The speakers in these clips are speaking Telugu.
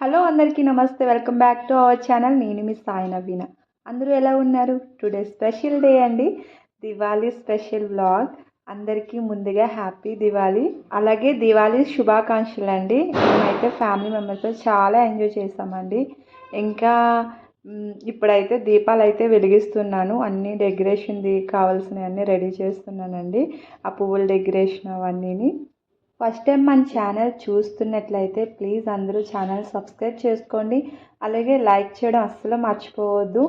హలో అందరికీ నమస్తే welcome back to our channel. నేను మీ సాయి నవీన. అందరూ ఎలా ఉన్నారు? టుడే స్పెషల్ డే అండి. Diwali special vlog. అందరికీ ముందుగా హ్యాపీ దివాళీ. అలాగే దివాళీ శుభాకాంక్షలు అండి మేమైతే ఫ్యామిలీ మెంబర్స్తో చాలా ఎంజాయ్ చేసామండి. ఇంకా ఇప్పుడైతే దీపాలు అయితే వెలిగిస్తున్నాను. అన్ని డెకరేషన్ది కావాల్సినవన్నీ రెడీ చేస్తున్నానండి. ఆ పువ్వుల డెకరేషన్ అవన్నీని. ఫస్ట్ టైం మన ఛానల్ చూస్తున్నట్లయితే ప్లీజ్ అందరూ ఛానల్ సబ్స్క్రైబ్ చేసుకోండి. అలాగే లైక్ చేయడం అస్సలు మర్చిపోవద్దు.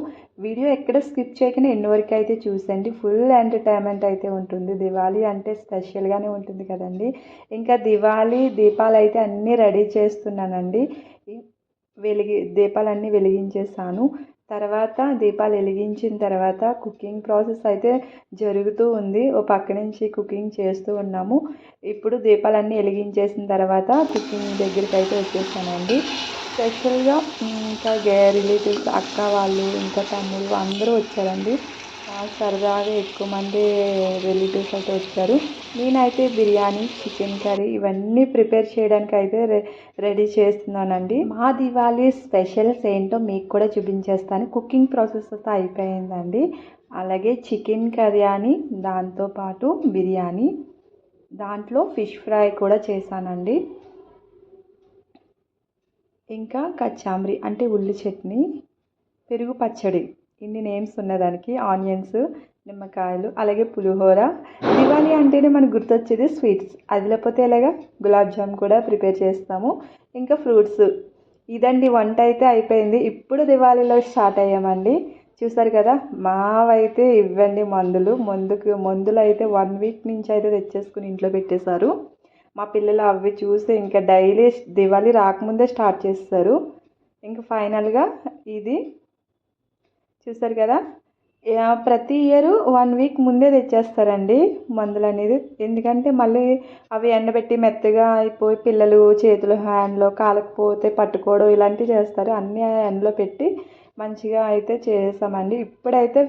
వీడియో ఎక్కడ స్కిప్ చేయకుండా ఎన్ని వరకు అయితే చూసండి ఫుల్ ఎంటర్టైన్మెంట్ అయితే ఉంటుంది. దివాళీ అంటే స్పెషల్గానే ఉంటుంది కదండి. ఇంకా దివాళీ దీపాలు అయితే అన్నీ రెడీ చేస్తున్నానండి. వెలిగి దీపాలన్నీ వెలిగించేసాను తర్వాత దీపాలు వెలిగించిన తర్వాత కుకింగ్ ప్రాసెస్ అయితే జరుగుతూ ఉంది. ఓ పక్క నుంచి కుకింగ్ చేస్తూ ఉన్నాము. ఇప్పుడు దీపాలన్నీ వెలిగించేసిన తర్వాత కుకింగ్ దగ్గరికి అయితే వచ్చేసానండి స్పెషల్గా ఇంకా గే రిలేటివ్స్ అక్క వాళ్ళు ఇంకా తమ్ముళ్ళు అందరూ వచ్చారండి. సరదాగా ఎక్కువ మంది రిలేటివ్స్ అయితే వచ్చారు. నేనైతే బిర్యానీ చికెన్ కర్రీ ఇవన్నీ ప్రిపేర్ చేయడానికి అయితే రె రెడీ చేస్తున్నానండి. మా దివాళీ స్పెషల్స్ ఏంటో మీకు కూడా చూపించేస్తాను. కుకింగ్ ప్రాసెస్ అయితే అయిపోయిందండి. అలాగే చికెన్ కర్రీ అని దాంతోపాటు బిర్యానీ దాంట్లో ఫిష్ ఫ్రై కూడా చేశానండి. ఇంకా కచ్చాంబరి అంటే ఉల్లి చట్నీ పెరుగు పచ్చడి. ఇన్ని నేమ్స్ ఉన్నదానికి ఆనియన్స్ నిమ్మకాయలు అలాగే పులిహోర. దివాళీ అంటేనే మనకు గుర్తొచ్చేది స్వీట్స్. అది లేకపోతే ఎలాగా? గులాబ్ జామ్ కూడా ప్రిపేర్ చేస్తాము. ఇంకా ఫ్రూట్స్. ఇదండి వంట అయితే అయిపోయింది. ఇప్పుడు దివాళీలో స్టార్ట్ అయ్యామండి. చూసారు కదా? మావైతే ఇవ్వండి మందులు. మందుకు మందులు అయితే వన్ వీక్ నుంచి అయితే తెచ్చేసుకుని ఇంట్లో పెట్టేశారు. మా పిల్లలు అవి చూసి ఇంకా డైలీ దివాళీ రాకముందే స్టార్ట్ చేస్తారు. ఇంకా ఫైనల్గా ఇది చూసారు కదా? ప్రతి ఇయర్ వన్ వీక్ ముందే తెచ్చేస్తారండి మందులు అనేది ఎందుకంటే మళ్ళీ అవి ఎండబెట్టి మెత్తగా అయిపోయి పిల్లలు చేతులు హ్యాండ్లో కాలకపోతే పట్టుకోవడం ఇలాంటివి చేస్తారు. అన్నీ ఎండలో పెట్టి మంచిగా అయితే చేసామండి ఇప్పుడైతే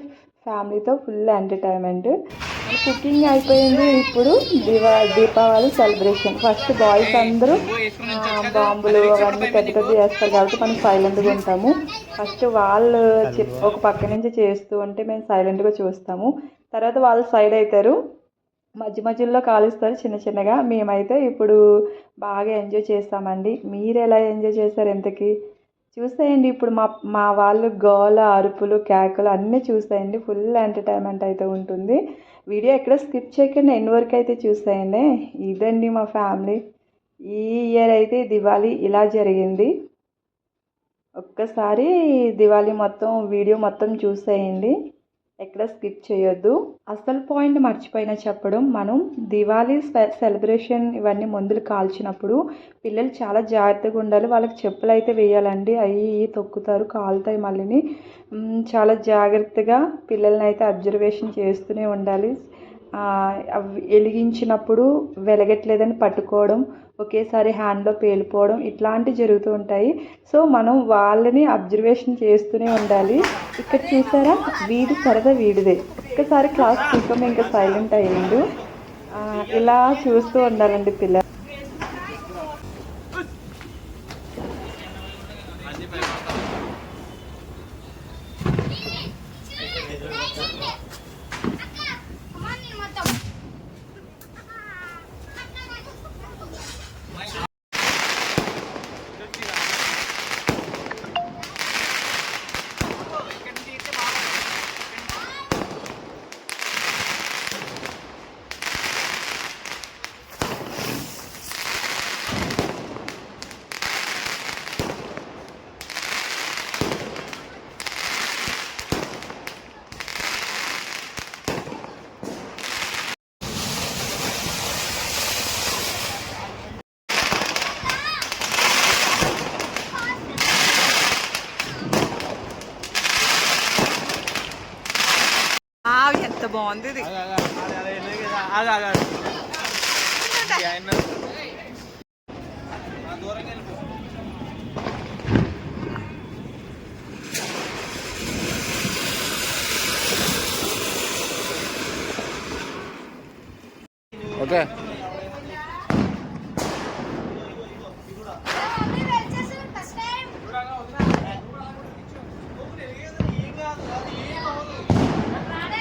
ఫ్యామిలీతో ఫుల్ ఎంటర్టైన్మెంట్. కుకింగ్ అయిపోయింది ఇప్పుడు దివా దీపావళి సెలబ్రేషన్. ఫస్ట్ బాయ్స్ అందరూ బాంబులు అవన్నీ పెద్ద పెద్ద చేస్తారు కాబట్టి మనం సైలెంట్గా ఉంటాము. ఫస్ట్ వాళ్ళు ఒక పక్క నుంచి చేస్తూ ఉంటే మేము సైలెంట్గా చూస్తాము. తర్వాత వాళ్ళు సైడ్ అవుతారు మధ్య మధ్యలో కాలుస్తారు చిన్న చిన్నగా. మేమైతే ఇప్పుడు బాగా ఎంజాయ్ చేస్తామండి. మీరు ఎలా ఎంజాయ్ చేస్తారు ఎంతకి? చూసేయండి. ఇప్పుడు మా మా వాళ్ళు గోల అరుపులు కేకలు అన్నీ చూసేయండి. ఫుల్ ఎంటర్టైన్మెంట్ అయితే ఉంటుంది. వీడియో ఎక్కడ స్కిప్ చేయకుండా ఎన్ని వరకు అయితే చూసేయండి. ఇదండి మా ఫ్యామిలీ ఈ ఇయర్ అయితే దివాళీ ఇలా జరిగింది. ఒక్కసారి దివాళీ మొత్తం వీడియో మొత్తం చూసేయండి. ఎక్కడ స్కిప్ చేయొద్దు. అసలు పాయింట్ మర్చిపోయినా చెప్పడం మనం దివాళీ సెలబ్రేషన్ ఇవన్నీ మందులు కాల్చినప్పుడు పిల్లలు చాలా జాగ్రత్తగా ఉండాలి. వాళ్ళకి చెప్పులు అయితే వేయాలండి. అవి తొక్కుతారు కాలుతాయి మళ్ళీని. చాలా జాగ్రత్తగా పిల్లల్ని అయితే అబ్జర్వేషన్ చేస్తూనే ఉండాలి. అవి వెలిగించినప్పుడు వెలగట్లేదని పట్టుకోవడం ఒకేసారి హ్యాండ్లో పేలిపోవడం ఇట్లాంటివి జరుగుతూ ఉంటాయి. సో మనం వాళ్ళని అబ్జర్వేషన్ చేస్తూనే ఉండాలి. ఇక్కడ చూసారా? వీడి సరదా వీడిదే. ఒక్కసారి క్లాస్ చూసాము ఇంకా సైలెంట్ అయ్యిండు. ఆ, ఇలా చూస్తూ ఉండాలండి పిల్లలు. బాగుంది ఓకే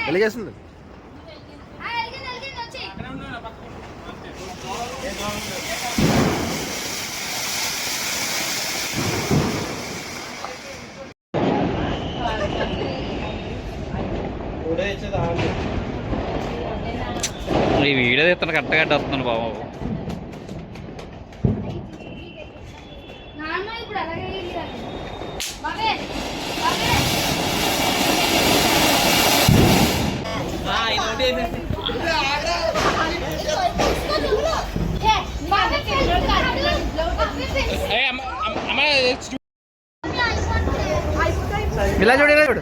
వెలిగేస్తుంది వీడియో తీస్తున్న కరెక్ట్గా గడ్డ వస్తున్నాను బాబు నాన్న ఇప్పుడు అలాగే వెళ్ళాలి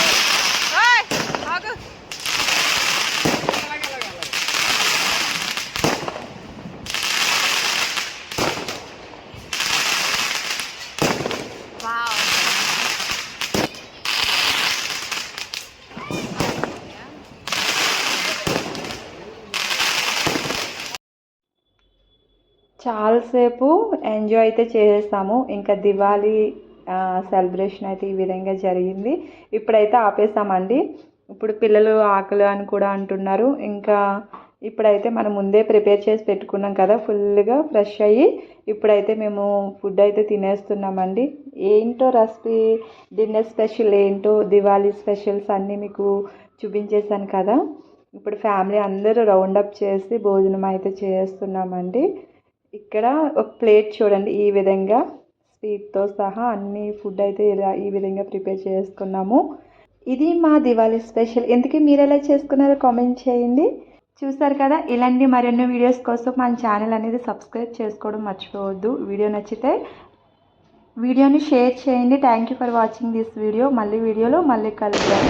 చాలాసేపు ఎంజాయ్ అయితే చేసేసాము. ఇంకా దివాళీ సెలబ్రేషన్ అయితే ఈ విధంగా జరిగింది. ఇప్పుడైతే ఆపేసామండి. ఇప్పుడు పిల్లలు ఆకలి అని కూడా అంటున్నారు. ఇంకా ఇప్పుడైతే మనం ముందే ప్రిపేర్ చేసి పెట్టుకున్నాం కదా ఫుల్గా ఫ్రెష్ అయ్యి ఇప్పుడైతే మేము ఫుడ్ అయితే తినేస్తున్నామండి. ఏంటో రెసిపీ డిన్నర్ స్పెషల్ ఏంటో దివాళీ స్పెషల్స్ అన్నీ మీకు చూపించేశాను కదా. ఇప్పుడు ఫ్యామిలీ అందరూ రౌండ్ అప్ చేసి భోజనం అయితే చేస్తున్నామండి. ఇక్కడ ఒక ప్లేట్ చూడండి ఈ విధంగా స్వీట్తో సహా అన్ని ఫుడ్ అయితే ఇలా ఈ విధంగా ప్రిపేర్ చేసుకున్నాము. ఇది మా దివాళీ స్పెషల్. ఎందుకు మీరు ఎలా చేసుకున్నారో కామెంట్ చేయండి. చూసారు కదా ఇలాంటి మరెన్నో వీడియోస్ కోసం మన ఛానల్ అనేది సబ్స్క్రైబ్ చేసుకోవడం మర్చిపోవద్దు. వీడియో నచ్చితే వీడియోని షేర్ చేయండి. Thank you for watching this video మళ్ళీ వీడియోలో మళ్ళీ కలుద్దాం.